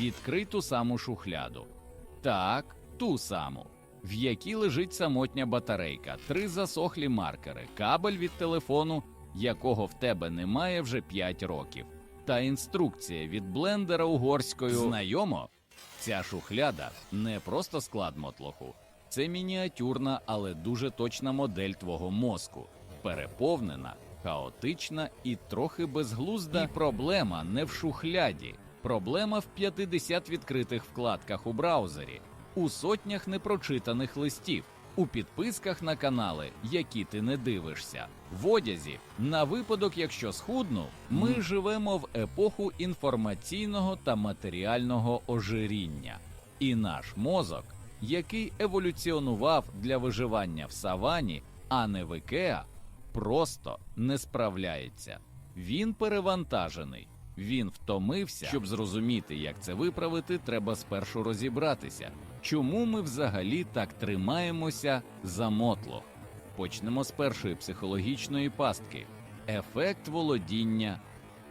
Відкрий ту саму шухляду. Так, ту саму, в якій лежить самотня батарейка, три засохлі маркери, кабель від телефону, якого в тебе немає вже 5 років, та інструкція від блендера угорською. Знайомо? Ця шухляда не просто склад мотлоху, це мініатюрна, але дуже точна модель твого мозку, переповнена, хаотична і трохи безглузда. І проблема не в шухляді, проблема в 50 відкритих вкладках у браузері, у сотнях непрочитаних листів, у підписках на канали, які ти не дивишся, в одязі. На випадок, якщо схуднув, ми живемо в епоху інформаційного та матеріального ожиріння, і наш мозок, який еволюціонував для виживання в савані, а не в Ікеа, просто не справляється. Він перевантажений. Він втомився. Щоб зрозуміти, як це виправити, треба спершу розібратися, чому ми взагалі так тримаємося за мотлох. Почнемо з першої психологічної пастки: ефект володіння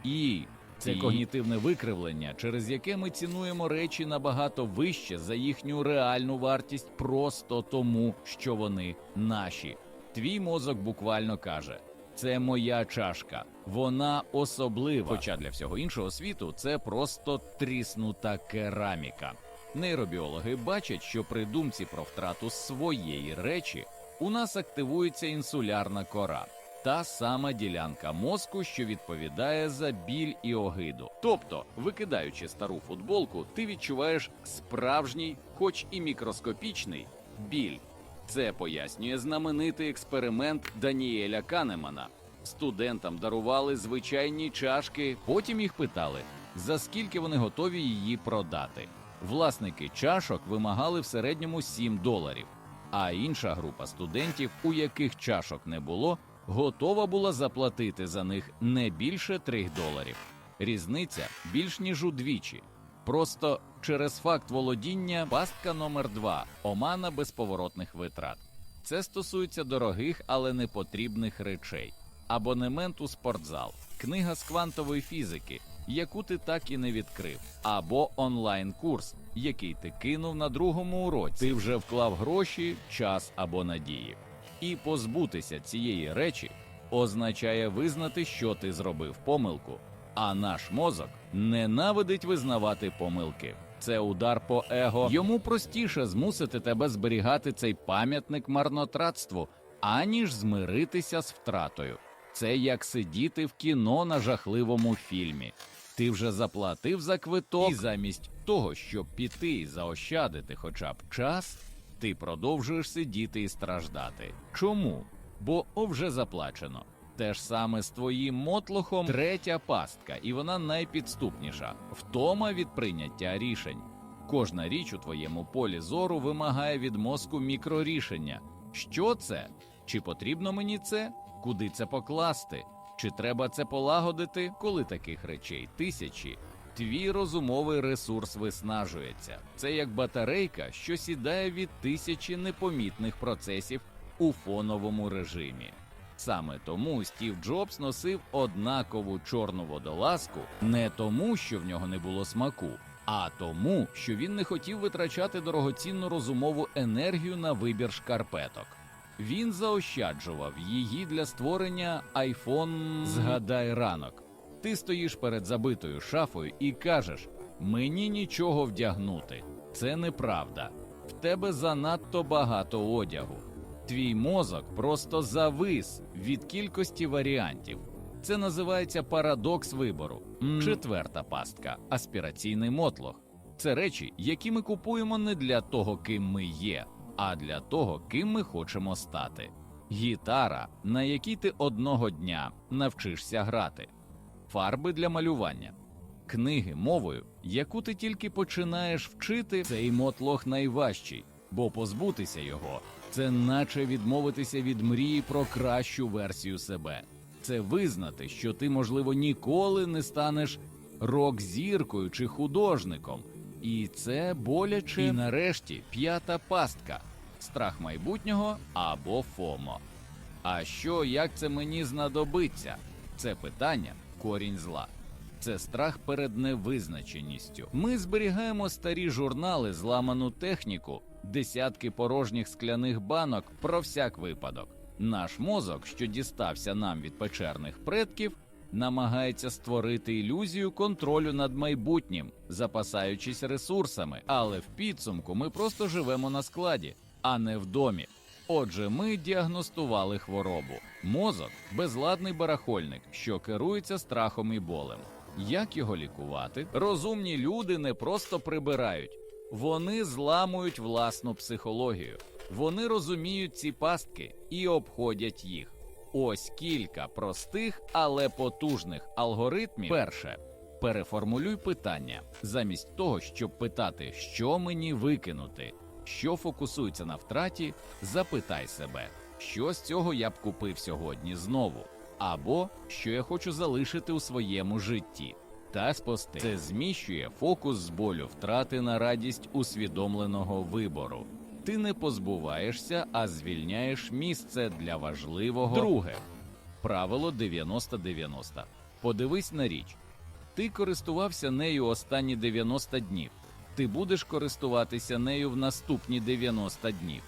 і це когнітивне викривлення, через яке ми цінуємо речі набагато вище за їхню реальну вартість, просто тому, що вони наші. Твій мозок буквально каже: це моя чашка, вона особлива. Хоча для всього іншого світу це просто тріснута кераміка. Нейробіологи бачать, що при думці про втрату своєї речі у нас активується інсулярна кора, та сама ділянка мозку, що відповідає за біль і огиду. Тобто, викидаючи стару футболку, ти відчуваєш справжній, хоч і мікроскопічний, біль. Це пояснює знаменитий експеримент Даніеля Канемана. Студентам дарували звичайні чашки, потім їх питали, за скільки вони готові її продати. Власники чашок вимагали в середньому 7 доларів, а інша група студентів, у яких чашок не було, готова була заплатити за них не більше 3 доларів. Різниця більш ніж удвічі. Просто через факт володіння пастка номер 2 омана безповоротних витрат. Це стосується дорогих, але не потрібних речей. Абонемент у спортзал, книга з квантової фізики, яку ти так і не відкрив, або онлайн-курс, який ти кинув на другому уроці. Ти вже вклав гроші, час або надії. І позбутися цієї речі означає визнати, що ти зробив помилку. А наш мозок ненавидить визнавати помилки. Це удар по его. Йому простіше змусити тебе зберігати цей пам'ятник марнотратству, аніж змиритися з втратою. Це як сидіти в кіно на жахливому фільмі. Ти вже заплатив за квиток, і замість того, щоб піти і заощадити хоча б час, ти продовжуєш сидіти і страждати. Чому? Бо вже заплачено. Те ж саме з твоїм мотлохом третя пастка, і вона найпідступніша втома від прийняття рішень. Кожна річ у твоєму полі зору вимагає від мозку мікрорішення. Що це? Чи потрібно мені це? Куди це покласти? Чи треба це полагодити, коли таких речей тисячі? Твій розумовий ресурс виснажується. Це як батарейка, що сідає від тисячі непомітних процесів у фоновому режимі. Саме тому Стів Джобс носив однакову чорну водолазку не тому, що в нього не було смаку, а тому, що він не хотів витрачати дорогоцінну розумову енергію на вибір шкарпеток. Він заощаджував її для створення iPhone Згадай ранок. Ти стоїш перед забитою шафою і кажеш: мені нічого вдягнути. Це неправда. В тебе занадто багато одягу. Твій мозок просто завис від кількості варіантів. Це називається парадокс вибору. Четверта пастка аспіраційний мотлох. Це речі, які ми купуємо не для того, ким ми є, а для того, ким ми хочемо стати. Гітара, на якій ти одного дня навчишся грати, фарби для малювання, книги мовою, яку ти тільки починаєш вчити, цей мотлох найважчий, бо позбутися його це наче відмовитися від мрії про кращу версію себе. Це визнати, що ти, можливо, ніколи не станеш рок-зіркою чи художником. І це боляче. І нарешті п'ята пастка страх майбутнього або ФОМО. А що, як це мені знадобиться? Це питання корінь зла. Це страх перед невизначеністю. Ми зберігаємо старі журнали, зламану техніку, десятки порожніх скляних банок про всяк випадок. Наш мозок, що дістався нам від печерних предків, намагається створити ілюзію контролю над майбутнім, запасаючись ресурсами, але в підсумку ми просто живемо на складі, а не в домі. Отже, ми діагностували хворобу. Мозок безладний барахольник, що керується страхом і болем. Як його лікувати? Розумні люди не просто прибирають, вони зламують власну психологію. Вони розуміють ці пастки і обходять їх. Ось кілька простих, але потужних алгоритмів. Перше. Переформулюй питання замість того, щоб питати, що мені викинути, що фокусується на втраті, запитай себе, що з цього я б купив сьогодні знову, або що я хочу залишити у своєму житті. Та спости це зміщує фокус з болю втрати на радість усвідомленого вибору. Ти не позбуваєшся, а звільняєш місце для важливого. Друге правило 90-90. Подивись на річ. Ти користувався нею останні 90 днів. Ти будеш користуватися нею в наступні 90 днів.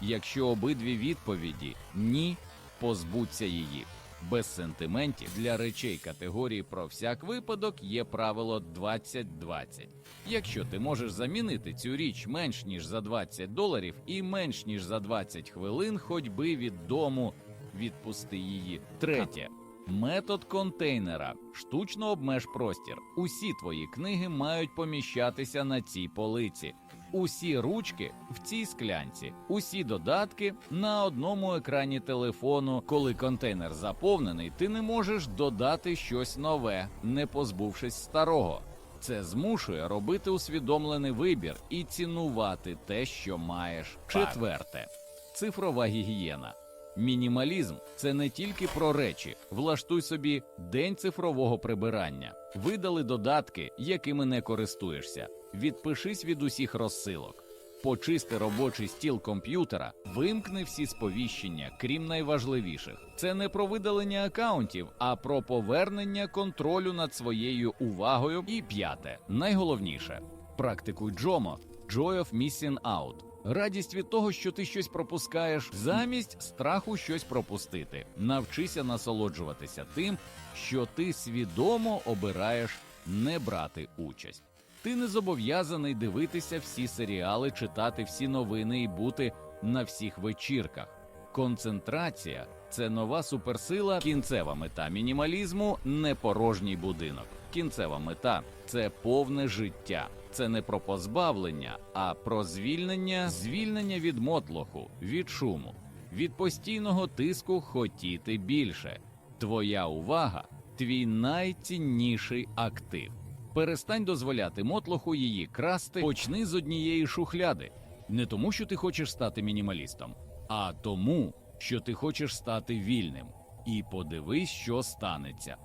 Якщо обидві відповіді ні, позбудься її. Без сентиментів для речей категорії про всяк випадок є правило 20-20. Якщо ти можеш замінити цю річ менш ніж за 20 доларів і менш ніж за 20 хвилин ходьби від дому, відпусти її. Третє. Метод контейнера штучно обмеж простір. Усі твої книги мають поміщатися на цій полиці. Усі ручки в цій склянці, усі додатки на одному екрані телефону. Коли контейнер заповнений, ти не можеш додати щось нове, не позбувшись старого. Це змушує робити усвідомлений вибір і цінувати те, що маєш. Четверте цифрова гігієна. Мінімалізм це не тільки про речі. Влаштуй собі день цифрового прибирання, видали додатки, якими не користуєшся, відпишись від усіх розсилок, почисти робочий стіл комп'ютера, вимкни всі сповіщення, крім найважливіших. Це не про видалення акаунтів, а про повернення контролю над своєю увагою. І п'яте, найголовніше практикуй Джомо Joy of Missing Out. Радість від того, що ти щось пропускаєш, замість страху щось пропустити. Навчися насолоджуватися тим, що ти свідомо обираєш не брати участь. Ти не зобов'язаний дивитися всі серіали, читати всі новини і бути на всіх вечірках. Концентрація це нова суперсила. Кінцева мета мінімалізму не порожній будинок. Кінцева мета це повне життя. Це не про позбавлення, а про звільнення, звільнення від мотлоху, від шуму, від постійного тиску хотіти більше. Твоя увага твій найцінніший актив. Перестань дозволяти мотлоху її красти, почни з однієї шухляди. Не тому, що ти хочеш стати мінімалістом, а тому, що ти хочеш стати вільним. І подивись, що станеться.